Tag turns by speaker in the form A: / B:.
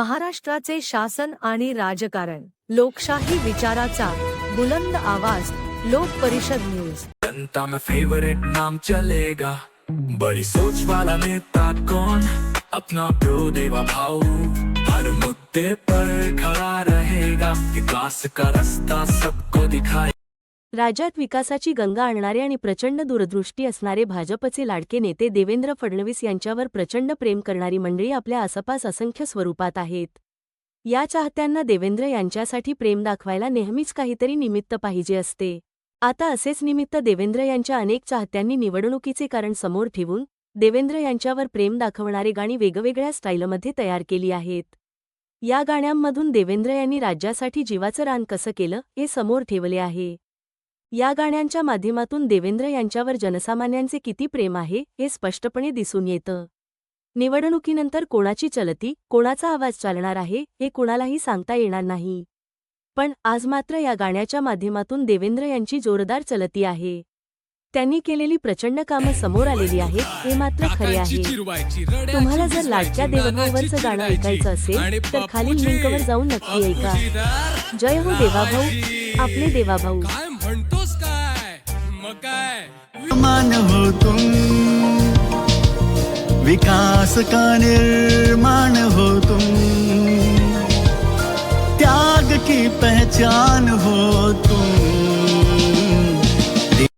A: महाराष्ट्राचे शासन आणि राजकारण लोकशाही विचाराचा बुलंद आवाज लोक परिषद न्यूज.
B: जनता में फेवरेट नाम चलेगा। बड़ी सोच वाला नेता कौन? अपना प्यो देवा भाऊ। हर मुद्दे पर खड़ा रहेगा। विकास का रास्ता सबको दिखाए
C: राज्यात विकासाची गंगा आणणारे आणि प्रचंड दूरदृष्टी असणारे भाजपचे लाडके नेते देवेंद्र फडणवीस यांच्यावर प्रचंड प्रेम करणारी मंडळी आपल्या आसपास असंख्य स्वरूपात आहेत. या चाहत्यांना देवेंद्र यांच्यासाठी प्रेम दाखवायला नेहमीच काहीतरी निमित्त पाहिजे असते. आता असेच निमित्त देवेंद्र यांच्या अनेक चाहत्यांनी निवडणुकीचे कारण समोर ठेवून देवेंद्र यांच्यावर प्रेम दाखवणारी गाणी वेगवेगळ्या स्टाईलमध्ये तयार केली आहेत. या गाण्यांमधून देवेंद्र यांनी राज्यासाठी जीवाचं रान कसं केलं हे समोर ठेवले आहे. या गाण्यांच्या माध्यमातून देवेंद्र यांच्यावर जनसामान्यांचे किती प्रेम आहे हे स्पष्टपणे दिसून येतं. निवडणुकीनंतर कोणाची चलती कोणाचा आवाज चालणार आहे हे कुणालाही सांगता येणार नाही. पण आज मात्र या गाण्याच्या माध्यमातून देवेंद्र यांची जोरदार चलती आहे. त्यांनी केलेली प्रचंड कामं समोर आलेली आहेत हे मात्र खरे आहे. तुम्हाला जर लाडक्या देवभाऊवरचं गाणं ऐकायचं असेल तर खालील लिंकवर जाऊन नक्की ऐका. जय हो देवाभाऊ. आपले देवाभाऊ.
D: मान हो तुम विकास का निर्माण हो तुम त्याग की पहचान हो